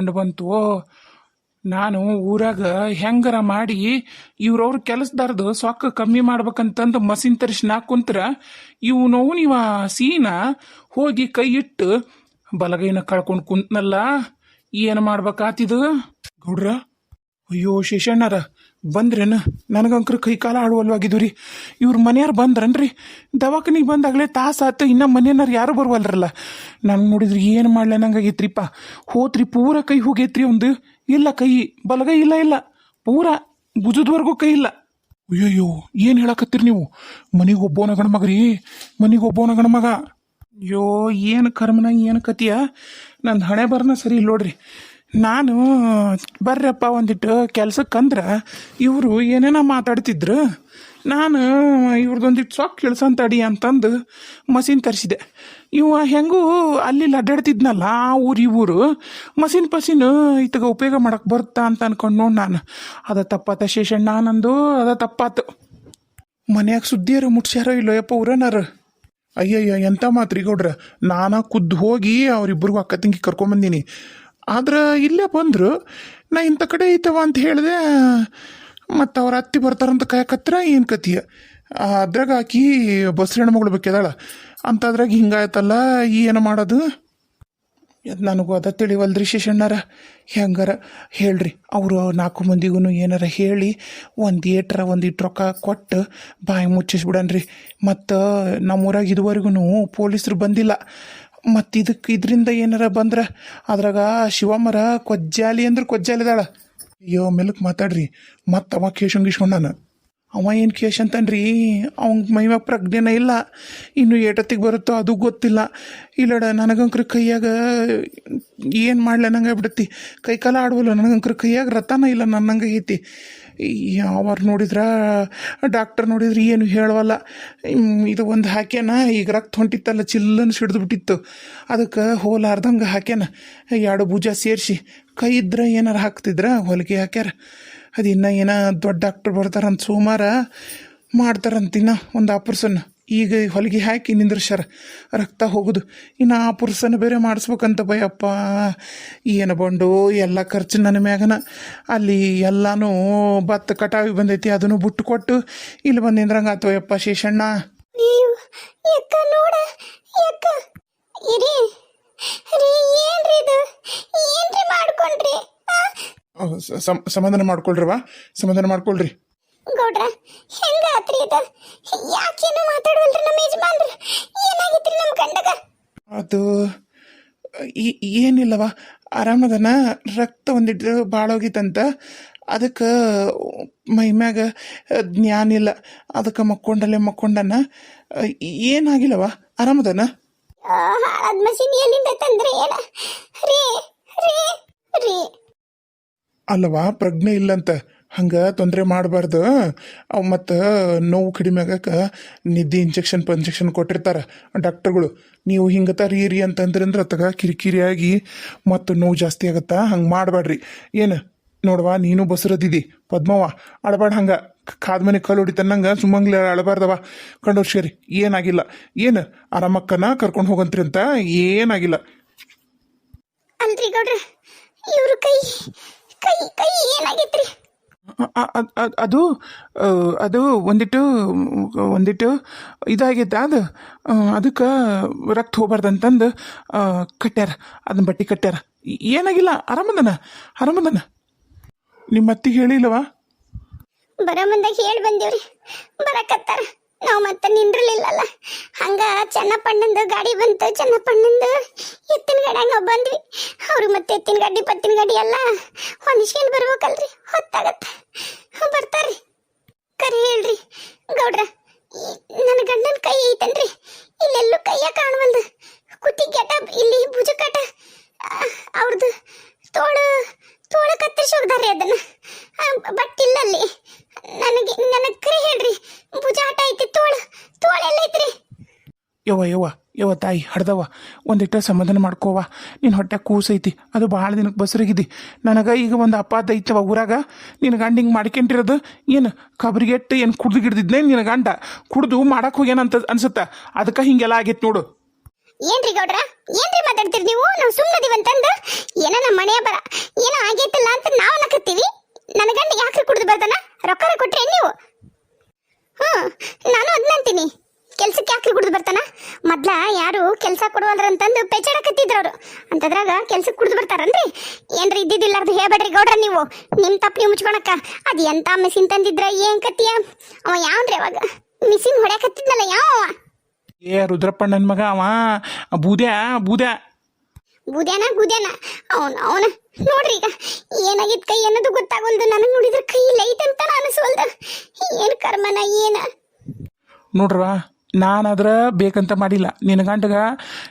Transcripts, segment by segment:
ಗಂಡು ಬಂತು ನಾನು ಊರಾಗ ಹೆಂಗರ ಮಾಡಿ ಇವ್ರವ್ರ ಕೆಲಸದಾರ್ದು ಸೊಕ್ಕ ಕಮ್ಮಿ ಮಾಡ್ಬೇಕಂತಂದು ಮಸಿನ್ ತರಿಸಿ ನಾ ಕುಂತ್ರ ನೋವು ನೀವ ಸೀನ ಹೋಗಿ ಕೈ ಇಟ್ಟು ಬಲಗೈನ ಕಳ್ಕೊಂಡು ಕುಂತ್ನಲ್ಲ, ಏನು ಮಾಡ್ಬೇಕಾತಿದು? ಗೌಡ್ರ, ಅಯ್ಯೋ ಶೇಷಣ್ಣರ ಬಂದ್ರೇನ? ನನಗಂಕ್ರ ಕೈ ಕಾಲ ಆಡುವಲ್ವಾಗಿದ್ದು ರೀ ಇವ್ರ ಮನೆಯವ್ರು ಬಂದ್ರನ್ರಿ? ದವಾಖಾನಿಗೆ ಬಂದಾಗಲೇ ತಾಸಾತು ಇನ್ನ ಮನೆಯವ್ರು ಯಾರು ಬರುವಲ್ರಲ್ಲ. ನಂಗೆ ನೋಡಿದ್ರಿ ಏನು ಮಾಡ್ಲ ನಂಗಾಗೈತ್ರಿಪ್ಪ. ಹೋತ್ರಿ, ಪೂರ ಕೈ ಹೋಗೈತ್ರಿ ಒಂದು. ಇಲ್ಲ ಕೈ, ಬಲಗೈ ಇಲ್ಲ ಇಲ್ಲ. ಪೂರ ಭುಜದವರೆಗೂ ಕೈ ಇಲ್ಲ. ಅಯ್ಯಯ್ಯೋ, ಏನು ಹೇಳಕತ್ತೀರಿ ನೀವು? ಮನೆಗೆ ಒಬ್ಬವನ ಗಣಮಗ ರೀ. ಮನೆಗೆ ಒಬ್ಬವನ ಗಣಮಗ ಅಯ್ಯೋ, ಏನು ಕರ್ಮನ, ಏನು ಕತಿಯ ನನ್ನ ಹಣೆ ಬರ್ನ ಸರಿ ಇಲ್ಲ ನೋಡ್ರಿ. ನಾನು ಬರ್ರಪ್ಪ ಒಂದಿಟ್ಟು ಕೆಲ್ಸಕ್ಕಂದ್ರೆ ಇವರು ಏನೇನೋ ಮಾತಾಡ್ತಿದ್ರು, ನಾನು ಇವ್ರದ್ದೊಂದಿಟ್ಟು ಸೊಕ್ಕ ಅಡಿ ಅಂತಂದು ಮಸೀನ್ ತರಿಸಿದೆ. ಇವ ಹೆಂಗೂ ಅಲ್ಲಿ ಅಡ್ಡಾಡ್ತಿದ್ನಲ್ಲ ಆ ಊರು ಈ ಊರು ಮಸೀನ್ ಪಸೀನು ಇತಗ ಉಪಯೋಗ ಮಾಡಕ್ಕೆ ಬರುತ್ತಾ ಅಂತ ಅನ್ಕೊಂಡು ನೋಡಿ ನಾನು. ಅದ ತಪ್ಪಾತ ಶೇಷಣ್ಣ ನಂದು, ಅದ ತಪ್ಪಾತು. ಮನ್ಯಾಗ ಸುದ್ದಿಯಾರ ಮುಟ್ಸ್ಯಾರೋ ಇಲ್ಲೋ ಯಪ್ಪ ಊರನಾರ ಅಯ್ಯಯ್ಯ ಎಂಥ ಮಾತ್ರಿ ಗೌಡ್ರ. ನಾನು ಖುದ್ದು ಹೋಗಿ ಅವರಿಬ್ಬರಿಗೂ ಅಕ್ಕ ತಂಗಿ ಕರ್ಕೊಂಬಂದೀನಿ ಆದ್ರೆ ಇಲ್ಲೇ ಬಂದರು, ನಾ ಇಂಥ ಕಡೆ ಐತವ ಅಂತ ಹೇಳಿದೆ, ಮತ್ತು ಅವ್ರ ಅತ್ತಿ ಬರ್ತಾರಂತ ಕಾಯಕತ್ರ ಏನು ಕತಿಯ ಅದ್ರಾಗ ಆಕಿ ಬಸ್ ಹೆಣ್ಮಗಳು ಬೇಕಿದಾಳ, ಅಂತದ್ರಾಗ ಹಿಂಗಾಯ್ತಲ್ಲ, ಏನು ಮಾಡೋದು? ನನಗೂ ಅದ ತಿಳಿವಲ್ದ್ರಿ ಶಿಶಣ್ಣರ ಹೆಂಗಾರ ಹೇಳ್ರಿ, ಅವರು ನಾಲ್ಕು ಮಂದಿಗೂ ಏನಾರ ಹೇಳಿ, ಒಂದು ಏಟ್ರ ಒಂದು ಇಟ್ಟು ರೊಕ್ಕ ಕೊಟ್ಟು ಬಾಯಿ ಮುಚ್ಚಿಸ್ಬಿಡನ್ರಿ. ಮತ್ತು ನಮ್ಮೂರಾಗ ಇದುವರೆಗೂ ಪೊಲೀಸರು ಬಂದಿಲ್ಲ. ಮತ್ತು ಇದಕ್ಕೆ ಇದರಿಂದ ಏನಾರ ಬಂದ್ರೆ ಅದ್ರಾಗ ಶಿವಮ್ಮರ ಕೊಜ್ಜಾಲಿ ಅಂದ್ರೆ ಕೊಜ್ಜಾಲಿದಾಳ ಅಯ್ಯೋ, ಮೆಲಕ್ ಮಾತಾಡ್ರಿ. ಮತ್ತು ಅವ ಕೇಶಂಗಿಸ್ಕೊಂಡಾನ ಅವ ಏನು ಕೇಶ್ ಅಂತನ್ರಿ? ಅವ್ನ ಮೈಮ್ಯಾಗ ಪ್ರಜ್ಞೆನ ಇಲ್ಲ. ಇನ್ನು ಏಟತ್ತಿಗೆ ಬರುತ್ತೋ ಅದು ಗೊತ್ತಿಲ್ಲ. ಇಲ್ಲಡ, ನನಗಂಕ್ರ ಕೈಯಾಗ ಏನು ಮಾಡ್ಲ ನಂಗೆ ಬಿಡತ್ತಿ ಕೈ ಕಾಲ ಆಡುವಲ್ಲ ನನಗಂಕ್ರ ಕೈಯಾಗ ರಥನ ಇಲ್ಲ ನನ್ನಂಗೆ ಐತಿ. ಯಾವಾರು ನೋಡಿದ್ರ? ಡಾಕ್ಟರ್ ನೋಡಿದ್ರೆ ಏನು ಹೇಳವಲ್ಲ. ಇದು ಒಂದು ಹಾಕ್ಯಾನ, ಈಗ ರಕ್ತ ಹೊಂಟಿತ್ತಲ್ಲ ಚಿಲ್ಲನ್ನು ಸಿಡ್ದು ಬಿಟ್ಟಿತ್ತು ಅದಕ್ಕೆ ಹೋಲಾರ್ದಂಗೆ ಹಾಕ್ಯಾನ. ಎರಡು ಭುಜ ಸೇರಿಸಿ, ಕೈ ಇದ್ರೆ ಏನಾರ ಹಾಕ್ತಿದ್ರ? ಹೊಲಿಗೆ ಹಾಕ್ಯಾರ. ಅದು ಇನ್ನೂ ಏನೋ ದೊಡ್ಡ ಡಾಕ್ಟ್ರ್ ಬರ್ತಾರಂತ ಸೋಮವಾರ ಮಾಡ್ತಾರಂತಿನ್ನ ಒಂದು ಆಪರೇಷನ್ ಈಗ ಹೊಲಿಗೆ ಹಾಕಿ ನಿಂದ್ರಸ್ಯಾರ. ರಕ್ತ ಹೋಗುದು. ಇನ್ನು ಆ ಪುರುಷನ ಬೇರೆ ಮಾಡಿಸ್ಬೇಕಂತ ಭಯಪ್ಪ. ಏನು ಬಂಡು ಎಲ್ಲ ಖರ್ಚು ನನ್ನ ಮ್ಯಾಗನ. ಅಲ್ಲಿ ಎಲ್ಲನೂ ಭತ್ತ ಕಟಾವಿ ಬಂದೈತಿ ಅದನ್ನು ಬಿಟ್ಟು ಕೊಟ್ಟು ಇಲ್ಲಿ ಬಂದು ನಿಂದ್ರಂಗೆ ಆತವಯ್ಯಪ್ಪ ಶೇಷಣ್ಣ. ಸಮಾಧಾನ ಮಾಡ್ಕೊಳ್ರವ ಸಮಾಧಾನ ಮಾಡ್ಕೊಳ್ರಿ. ಗೌಡ್ರ ಹೆಂಗಾತ್ರಿ ಇದು ಯಾಕೇನು ಮಾತಾಡುವಲ್ರಿ ನಮ್ಮ ಯಜಮಾನ್ರ? ಏನಾಗಿತ್ರಿ ನಮ್ಮ ಗಂಡಗ? ಅದು ಏನಿಲ್ಲವ ಆರಾಮದನ ರಕ್ತ ಒಂದಿಟ್ಟು ಬಾಳೋಗಿತ್ತಂತ. ಅದಕ್ಕೆ ಮೈಮ್ಯಾಗ ಜ್ಞಾನ ಇಲ್ಲ. ಅದಕ್ಕೆ ಮಕ್ಕೊಂಡಲ್ಲೇ ಮಕ್ಕೊಂಡನ. ಏನಾಗಿಲ್ಲವ ಆರಾಮದನ? ಆ, ಹಾಳಾದ ಮಷೀನ್ ಎಲ್ಲಿಂದ ತಂದ್ರೆ ಏನ? ರೀ ರೀ ರೀ. ಅಲ್ಲವ ಪ್ರಜ್ಞೆ ಇಲ್ಲಂತ. ಹಂಗೆ ತೊಂದರೆ ಮಾಡಬಾರ್ದು. ಅವು ಮತ್ತು ನೋವು ಕಡಿಮೆ ಆಗಕ್ಕೆ ನಿದ್ದೆ ಇಂಜೆಕ್ಷನ್ ಪಂಜೆಕ್ಷನ್ ಕೊಟ್ಟಿರ್ತಾರೆ ಡಾಕ್ಟರ್ಗಳು. ನೀವು ಹಿಂಗೆ ರೀ ಅಂತಂದ್ರೆ ಅಂದ್ರೆ ಅತ್ತಾಗ ಕಿರಿಕಿರಿಯಾಗಿ ಮತ್ತು ನೋವು ಜಾಸ್ತಿ ಆಗುತ್ತೆ? ಹಂಗೆ ಮಾಡಬೇಡ್ರಿ ಏನು ನೋಡವಾ, ನೀನು ಬಸರದಿದಿ, ಪದ್ಮವ್ವ ಅಳಬಾಡ ಹಂಗೆ. ಕಾದ ಮನೆ ಕಲ್ಲು ಹೊಡಿತನ್ನಂಗೆ ಸುಮ್ಮಂಗ್ಲೆ ಅಳಬಾರ್ದವ ಕಂಡು ಶರಿ ಏನಾಗಿಲ್ಲ. ಏನು ಆರಾಮಕ್ಕನ ಕರ್ಕೊಂಡು ಹೋಗಂತ್ರಿ ಅಂತ ಏನಾಗಿಲ್ಲ. ಗೌಡ್ರ, ಇವ್ರ ಕೈ ಕೈ ಕೈ ಏನಾಗಿತ್ರಿ? ಅದು ಅದು ಒಂದಿಟ್ಟು ಒಂದಿಟ್ಟು ಇದಾಗೈತೆ, ಅದು. ಅದಕ್ಕೆ ರಕ್ತ ಹೋಗ್ಬಾರ್ದಂತಂದು ಕಟ್ಟ್ಯಾರ. ಅದನ್ನ ಬಟ್ಟೆ ಕಟ್ಟ್ಯಾರ. ಏನಾಗಿಲ್ಲ, ಆರಾಮದನ ಆರಾಮದನ. ನಿಮ್ಮ ಅತ್ತಿಗೆ ಹೇಳಿಲ್ಲವಾ? ಬರೋ ಮುಂದಾಗ ಹೇಳಿ ಬಂದೀವ್ರಿ. ಬರಕತ್ತಾರ. ನಾವು ಮತ್ತೆ ನಿಂದ್ರಲಿಲ್ಲಲ್ಲ. ಹಂಗ ಚೆನ್ನಪ್ಪಣ್ಣಂದು ಗಾಡಿ ಬಂತು, ಚೆನ್ನಪ್ಪಣ್ಣಂದು ಎತ್ತಿನ ಗಾಡಿ ನಾವು ಬಂದ್ವಿ. ಅವ್ರು ಮತ್ತೆ ಎತ್ತಿನ ಗಾಡಿ ಪತ್ತಿನ ಗಾಡಿ ಎಲ್ಲ ಹೊಂದಿಸ್ಕೊಂಡು ಬರ್ಬೇಕಲ್ರಿ, ಹೊತ್ತಾಗತ್ತೆ. ಬರ್ತಾರ್ರಿ. ಕರೆ ಹೇಳ್ರಿ ಗೌಡ್ರ. ತಾಯಿ ಹಡ್ದವ ಒಂದಿಟ್ಟ ಸಮಾಧಾನ ಮಾಡ್ಕೋವ ನಿನ್ನ ಹೊಟ್ಟೆ ಕೂಸೈತಿ, ಅದು ಭಾಳ ದಿನಕ್ಕೆ ಬಸರಿಗಿದ್ದಿ ನನಗೆ ಈಗ ಒಂದು ಅಪಾದ ಐತವ ಊರಾಗ. ನಿನ್ನ ಗಂಡ ಹಿಂಗೆ ಮಾಡ್ಕೊಂಡಿರೋದು ಏನು ಕಬ್ರಿಗೆಟ್ಟು ಏನು ಕುಡ್ದು ಗಿಡ್ದಿದ್ನೆ ನಿನ್ನ ಗಂಡ? ಕುಡ್ದು ಮಾಡಕ್ಕೆ ಹೋಗ್ಯಾನಂತ ಅನ್ಸುತ್ತ. ಅದಕ್ಕೆ ಹಿಂಗೆಲ್ಲ ಆಗೈತೆ ನೋಡು. ಏನ್ರಿ ಗೌಡ್ರ? ಏನ್ರಿ ಮಾತಾಡ್ತೀರಿ ನೀವು? ನಾವು ಸುಮ್ಮನದಿವಂತಂದು ಏನೋ ನಮ್ಮ ಮನೆಯ ಬರ, ಏನೋ ಆಗೈತಲ್ಲ ಅಂತ ನಾವು ನಕತ್ತೀವಿ ನನ್ನ ಗಂಡ ಯಾಕ್ರಿ ಕುಡಿದು ಬರ್ತಾನ ರೊಕ್ಕ ಕೊಟ್ರೆ ನೀವು? ಹ್ಮ್, ನಾನು ಅದ್ನಂತೀನಿ ಕೆಲ್ಸಕ್ಕೆ ಯಾಕ್ರಿ ಕುಡ್ದು ಬರ್ತಾನ? ಮೊದ್ಲ ಯಾರು ಕೆಲಸ ಕೊಡುವಲ್ರಂತಂದು ಪೆಚಾಡಕತ್ತಿದ್ರು ಅವರು. ಅಂತದ್ರಾಗ ಕೆಲ್ಸಕ್ಕೆ ಕುಡಿದು ಬರ್ತಾರನ್ರಿ? ಏನ್ರಿ ಇದ್ದಿದ್ದಿಲ್ಲಾರ್ದು ಹೇಳ್ಬೇಡ್ರಿ ಗೌಡ್ರ ನೀವು. ನಿಮ್ಮ ತಪ್ಪು ನೀವು ಮುಚ್ಕೊಳಕ ಅದು ಎಂತ ಮಿಸಿನ್ ತಂದಿದ್ರ ಏನ್ ಕತ್ತಿಯ ಅವ ಯಾವನ್ರಿ ಅವಾಗ? ಮಿಸಿನ್ ಹೊಡ್ಯಾಕತ್ತಿದ್ನಲ್ಲ ಯಾವ ಏ ರುದ್ರಪ್ಪಣ್ಣನ ಮಗ ಅವ. ಬೂದ್ಯಾ ಬೂದ್ಯಾ. ಬುದ್ಯಾನ ಬೂದ್ಯಾನ? ಅವನ ಅವನ. ನೋಡ್ರಿ ಈಗ ಏನಾಗಿದ್ ಕೈ ಅನ್ನೋದು ಗೊತ್ತಾಗಲ್ದು. ನನಗೆ ನೋಡಿದ್ರೆ ಕೈ ಲೈಟ್ ಅಂತ ಅನಿಸ್ವಲ್ದು ಏನು ಕರ್ಮನ ಏನ? ನೋಡ್ರವ ನಾನಾದ್ರ ಬೇಕಂತ ಮಾಡಿಲ್ಲ. ನಿನ್ನ ಗಂಟಗ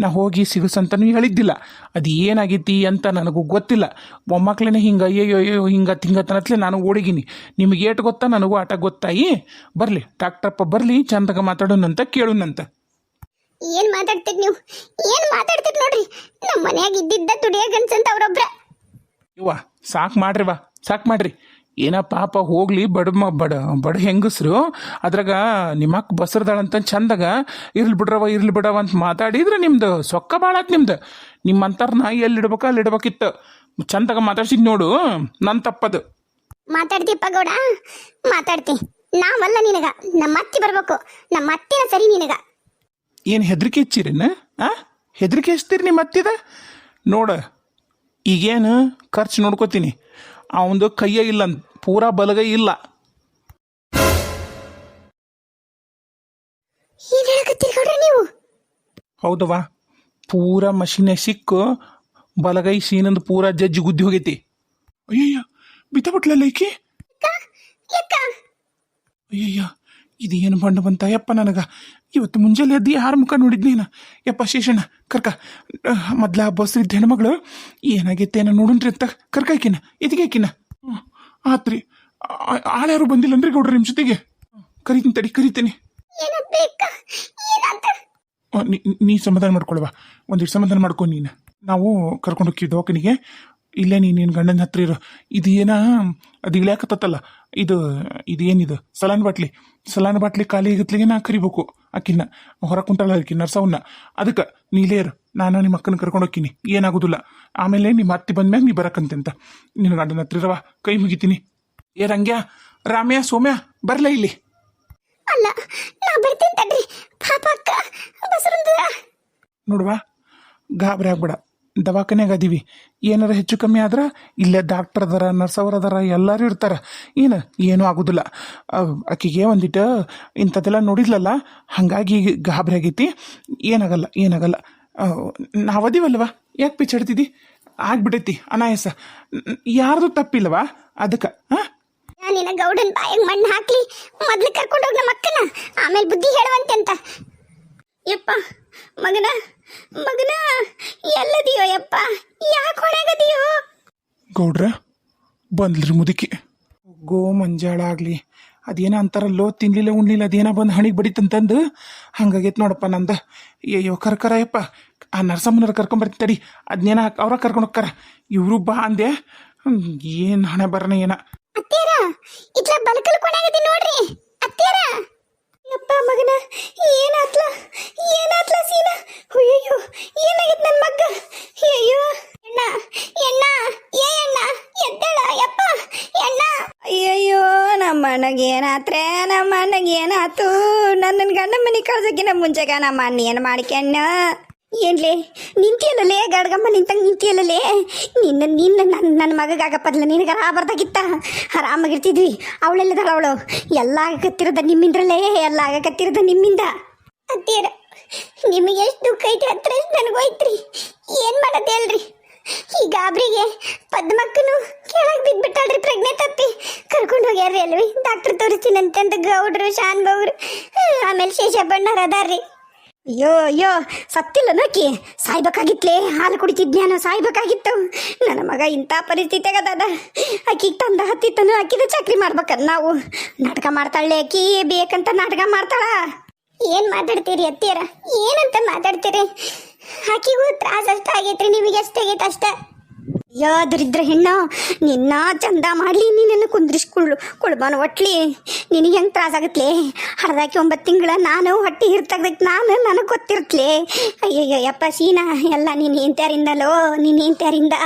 ನಾ ಹೋಗಿ ಸಿಗಸಂತನೂ ಹೇಳಿದ್ದಿಲ್ಲ. ಅದು ಏನಾಗೈತಿ ಅಂತ ನನಗೂ ಗೊತ್ತಿಲ್ಲ. ಮೊಮ್ಮಕ್ಳೇನೆ ಹಿಂಗೆ ಅಯ್ಯೋ ಅಯ್ಯೋ ಹಿಂಗೆ ತಿಂಗತ್ತನತ್ಲೆ ನಾನು ಓಡಿಗಿನಿ. ನಿಮಗೆ ಏಟು ಗೊತ್ತಾ? ನನಗೂ ಆಟ ಗೊತ್ತಾಯಿ ಬರಲಿ ಡಾಕ್ಟ್ರಪ್ಪ ಬರಲಿ ಚಂದಾಗ ಮಾತಾಡೋಣಂತ ಕೇಳೋಣಂತ. ಏನು ಮಾತಾಡ್ತೀರಿ ನೀವು? ಏನು ಮಾತಾಡ್ತೀರಿ ನೋಡ್ರಿ? ನಮ್ಮ ಮನ್ಯಾಗ ಇದ್ದಿದ್ದ ದುಡಿಯ ಅವರೊಬ್ರ. ಇವ್ವ ಸಾಕು ಮಾಡ್ರಿ ವಾ ಸಾಕು ಮಾಡ್ರಿ. ಏನ ಪಾಪ ಹೋಗ್ಲಿ ಬಡ ಬಡ ಬಡ ಹೆಂಗಸ್ರು ಅದ್ರಾಗ ನಿಮ್ಮಕ್ಕ ಬಸರ್ದಾಳಂತ ಚಂದಾಗ ಇರ್ಲಿ ಬಿಡ್ರವ ಇರ್ಲಿ ಬಿಡವ ಅಂತ ಮಾತಾಡಿದ್ರೆ ನಿಮ್ದು ಸೊಕ್ಕ ಭಾಳತ್ ನಿಮ್ದು. ನಿಮ್ಮಂತಾರನ್ನ ಎಲ್ಲಿ ಇಡ್ಬೇಕು ಅಲ್ಲಿ ಇಡ್ಬೇಕಿತ್ತು. ಚಂದಾಗ ಮಾತಾಡ್ಸಿದ್ ನೋಡು ನನ್ನ ತಪ್ಪದು. ಮಾತಾಡ್ತೀಪ್ಪ ಗೌಡ ಮಾತಾಡ್ತಿ. ನಾವಲ್ಲ ನಿನಗ ನಮ್ಮ ಅತ್ತಿ ಬರ್ಬೇಕು. ನಮ್ಮ ಅತ್ತಿನ ಸರಿ ನಿನಗ. ಏನು ಹೆದರಿಕೆ ಹೆಚ್ಚಿರೇನ? ಆ? ಹೆದರಿಕೆ ಹಚ್ತೀರಿ ನಿಮ್ಮ ಅತ್ತಿದ? ನೋಡ ಈಗೇನು ಖರ್ಚು ನೋಡ್ಕೋತೀನಿ. ಅವಂದು ಕೈಯೇ ಇಲ್ಲ ಪೂರಾ ಬಲಗೈ ಇಲ್ಲ. ನೀವು? ಹೌದವ್ವ ಪೂರ ಮಷಿನ್ ಸಿಕ್ಕು ಬಲಗೈ ಸೀನಂದು ಪೂರ ಜಜ್ಜಿ ಗುದ್ದಿ ಹೋಗೈತಿ. ಅಯ್ಯಯ್ಯ ಬಿತ್ತಬಿಟ್ಲಲ್ಲ ಈಕಿ? ಅಯ್ಯಯ್ಯ ಇದು ಏನು ಬಂಡ ಬಂತ? ಯಪ್ಪ ನನಗ ಇವತ್ತು ಮುಂಜಾನೆ ಎದ್ದು ಯಾರ ಮುಖ ನೋಡಿದ್ನೇನ ಯಪ್ಪ ಶೇಷಣ್ಣ ಕರ್ಕ. ಮೊದ್ಲ ಬಸ್ ಇದ್ದ ಹೆಣ್ಮಗಳು ಏನಾಗೈತೆ ಏನೋ ನೋಡುನ್ರಿ ಅಂತ ಕರ್ಕಾಕಿನ ಇದಕ್ಕಾಕಿನ ಆತ್ರಿ. ಆ- ಆಳ್ಯಾರು ಬಂದಿಲ್ಲನ್ರಿ ಗೌಡ್ರಿ ನಿಮ್ಮ ಜೊತೆಗೆ. ಕರಿತೀನಿ ತಡಿ ಕರಿತೀನಿ. ನೀ ಸಮಾಧಾನ ಮಾಡ್ಕೊಳ್ವಾ. ಒಂದಿಷ್ಟು ಸಮಾಧಾನ ಮಾಡ್ಕೊ ನೀನು. ನಾವು ಕರ್ಕೊಂಡು ಹೋಗ್ತೀವಿ ದವಾಖಾನಿಗೆ. ಇಲ್ಲೇ ನೀ ನಿನ್ನ ಗಂಡನ ಹತ್ರ ಇರೋ. ಇದು ಏನ ಅದು ಇಳ್ಯಾಕತ್ತಲ್ಲ ಇದು ಇದು ಏನಿದು? ಸಲಾನ್ ಬಾಟ್ಲಿ. ಸಲಾನ್ ಬಾಟ್ಲಿ ಖಾಲಿ ಆಗತ್ಲಿಗೆ ನಾ ಕರಿಬೇಕು ಆಕಿನ್ನ ಹೊರ ಕುಂತಾಳ ಆಕಿ ನರ್ಸವನ್ನ ಅದಕ್ಕೆ ನೀಲೇ ಇರು. ನಾನು ನಿಮ್ಮ ಅಕ್ಕನ ಕರ್ಕೊಂಡು ಹೋಗ್ತೀನಿ. ಏನಾಗೋದಿಲ್ಲ. ಆಮೇಲೆ ನಿಮ್ಮ ಅತ್ತಿ ಬಂದ್ಮ್ಯಾಗ ನೀ ಬರಕಂತೆ ಅಂತ. ನಿನ್ನ ಗಂಡನ ಹತ್ರ ಇರವ ಕೈ ಮುಗಿತೀನಿ. ಏ ರಂಗ್ಯ ರಾಮ್ಯ ಸೋಮ್ಯ ಬರ್ಲ ಇಲ್ಲಿ? ಅಲ್ಲ ನಾ ಬರ್ತೀನಿ ತಡ್ರಿ. ಪಾಪ ಅಕ್ಕ ಬಸರಂದ್ರ ನೋಡುವ ಗಾಬರಿ ಆಗ್ಬೇಡ. ದವಾಖಾನ್ಯಾಗ ಅದೀವಿ. ಏನಾರ ಹೆಚ್ಚು ಕಮ್ಮಿ ಆದ್ರೆ ಇಲ್ಲೇ ಡಾಕ್ಟರ್ ಅದಾರ ನರ್ಸ್ ಅವ್ರ ಅದಾರ ಎಲ್ಲರೂ ಇರ್ತಾರೆ. ಏನು? ಏನೂ ಆಗೋದಿಲ್ಲ. ಆಕಿಗೆ ಒಂದಿಟ್ಟು ಇಂಥದ್ದೆಲ್ಲ ನೋಡಿದ್ಲಲ್ಲ? ಹಾಗಾಗಿ ಗಾಬರಿ ಆಗೈತಿ. ಏನಾಗಲ್ಲ ಏನಾಗಲ್ಲ. ನಾವದೀವಲ್ವ ಯಾಕೆ ಪಿಚ್ಚಾಡ್ತಿದ್ದಿ ಆಗ್ಬಿಟ್ಟೈತಿ ಅನಾಯಸ. ಯಾರ್ದು ತಪ್ಪಿಲ್ವಾ ಅದಕ್ಕೆ, ಹಾಂ? ನಾನು ನಿನ್ನ ಗೌಡನ್ ಬಾಯಿಗೆ ಮಣ್ಣು ಹಾಕ್ಲಿ. ಮೊದ್ಲು ಕರ್ಕೊಂಡೋಗಿ ನಮ್ಮ ಅಕ್ಕನ. ಆಮೇಲೆ ಬುದ್ಧಿ ಹೇಳುವಂತೆ ಅಂತ. ಯಪ್ಪ, ಮಗನ ಮಗನ. ಎಲ್ಲದಿಯೋ ಯಪ್ಪ? ಯಾಕೆ ಹೊಣೆಗದಿಯೋ? ಗೌಡ್ರ ಬಂದ್ಲ್ರಿ ಮುದುಕಿ. ಗೋ ಮಂಜಾಳ ಆಗ್ಲಿ ಅದೇನ ಅಂತಾರಲ್ಲೋ ತಿನ್ಲಿಲ್ಲ ಉಣ್ಲಿಲ್ಲ ಅದೇನ ಬಂದು ಹಣಿಗೆ ಬಡಿತಂತಂದು ಹಂಗಾಗೈತೆ ನೋಡಪ್ಪ ನಂದ. ಅಯ್ಯೋ ಕರ್ಕರ ಯಪ್ಪ. ಆ ನರಸಮ್ಮನವ್ರ ಕರ್ಕೊಂಬರ್ತೀನಿ ತಡಿ. ಅದನ್ನೇನ ಅವ್ರ ಕರ್ಕೊಂಡು ಹೋಗ್ತಾರ. ಇವರು ಬಾ ಅಂದೆ. ಏನು ಹಣೆ ಬರನ ಏನ? ಅತ್ತೇರ ಇಟ್ಲ ಬಲಕಲ್ ನೋಡ್ರಿ. ಅತ್ತೇರ ಯಪ್ಪ ಮಗನ, ಏನಾತ್ಲ? ಏನಾತ್ಲ ಸೀನ? ಅಯ್ಯಯ್ಯೋ, ಏನಾಗಿತ್ ನನ್ ಮಗ್ಗ? ಅಯ್ಯೋ ಎಣ್ಣ ಎಣ್ಣ, ಏ ಅಣ್ಣ, ಎದ್ದಳ, ಯಪ್ಪ, ಎಣ್ಣ. ಅಯ್ಯಯ್ಯೋ ನಮ್ಮ ಅಣ್ಣಗೆ ನಮ್ಮ ಅಣ್ಣಗೆ ಏನಾತು ನನ್ನ ಗಂಡ ಮನೆ ಕಳ್ಸಕ್ಕಿನ ಮುಂಚೆಗ ನಮ್ಮ ಅಣ್ಣ ಏನು ಮಾಡ್ಕೊಂಡ ಏನ್ಲೇ? ನಿಂತಿಯಲ್ಲಲೇ, ಗಡ್ಗಮ್ಮ, ನಿಂತಂಗೆ ನಿಂತಿಯಲ್ಲಲೇ? ನಿನ್ನ ನಿನ್ನ ನನ್ನ ನನ್ನ ಮಗಗಾಗಪ್ಪದ್ಲ ನಿನಗೆ ಬರ್ದಾಗಿತ್ತ ಆರಾಮಾಗಿರ್ತಿದ್ವಿ. ಅವಳೆಲ್ಲದಾಳ ಅವಳು? ಎಲ್ಲ ಆಗಕತ್ತಿರೋದ ನಿಮ್ಮಿಂದ್ರಲ್ಲೇ ಎಲ್ಲ ಆಗಕತ್ತಿರೋದ ನಿಮ್ಮಿಂದ. ಅತ್ತೀರ ನಿಮಗೆ ಎಷ್ಟು ದುಃಖ ಐತೆ ಹತ್ರ ನನಗೋಯ್ತ್ರಿ ಏನು ಮಾಡೋದು ಈ ಗಾಬ್ರಿಗೆ ಪದ್ಮಕ್ಕನು ಕೆಳಗೆ ಬಿದ್ಬಿಟ್ಟಾಳ್ರಿ, ಪ್ರಜ್ಞೆ ತಪ್ಪಿ. ಕರ್ಕೊಂಡು ಹೋಗ್ಯಾರ್ರಿ ಅಲ್ವಿ ಡಾಕ್ಟರ್ ತೋರಿಸ್ತೀನಿ ಅಂತಂದು ಗೌಡ್ರು, ಶಾನ್ ಗೌಡ್ರು, ಆಮೇಲೆ ಶೇಷಪ್ಪಣ್ಣವ್ರು ಅದಾರ್ರಿ. ಅಯ್ಯೋ ಅಯ್ಯೋ, ಸತ್ತಿಲ್ಲ ನಕ್ಕಿ ಸಾಯ್ಬೇಕಾಗಿತ್ಲೇ, ಹಾಲು ಕುಡಿತಿದ್ನ್ಯಾನು ಸಾಯ್ಬೇಕಾಗಿತ್ತು. ನನ್ನ ಮಗ ಇಂಥ ಪರಿಸ್ಥಿತಿ ಆಗದ ಆಕಿಗೆ ತಂದ ಹತ್ತಿತ್ತನು ಆಕಿದ ಚಕ್ರಿ ಮಾಡ್ಬೇಕದ್ ನಾವು. ನಾಟಕ ಮಾಡ್ತಾಳೆ ಆಕಿ, ಬೇಕಂತ ನಾಟಕ ಮಾಡ್ತಾಳ. ಏನ್ ಮಾತಾಡ್ತೀರಿ ಅತ್ತೀರ ಏನಂತ ಮಾತಾಡ್ತೀರಿ? ಆಕಿಗೂ ತ್ರಾಸ ಅಷ್ಟ ಆಗೈತ್ರಿ ನಿಮಗೆ ಎಷ್ಟಾಗೈತೆ ಅಷ್ಟ. ಯಾ ದರಿದ್ರ ಹೆಣ್ಣು, ನಿನ್ನ ಚಂದ ಮಾಡಲಿ ನೀನನ್ನು ಕುಂದ್ರಿಸ್ಕೊಳ್ಳು ಕೊಳ್ಬಾನು ಒಟ್ಲಿ. ನಿನಗೆ ಹೆಂಗೆ ತ್ರಾಸಾಗತ್ಲೆ ಹಡ್ದಾಕಿ ಒಂಬತ್ತು ತಿಂಗಳ ನಾನು ಹೊಟ್ಟೆ ಹಿರ್ತಗ್ದಕ್ಕೆ ನಾನು ನನಗೆ ಗೊತ್ತಿರ್ತ್ಲೆ. ಅಯ್ಯಯ್ಯೋ ಯಪ್ಪ ಸೀನಾ, ಎಲ್ಲ ನೀನು ಹೆಂತ್ಯಾರಿಂದಲೋ ನೀನು ಹೆಂತ್ಯಾರಿಂದ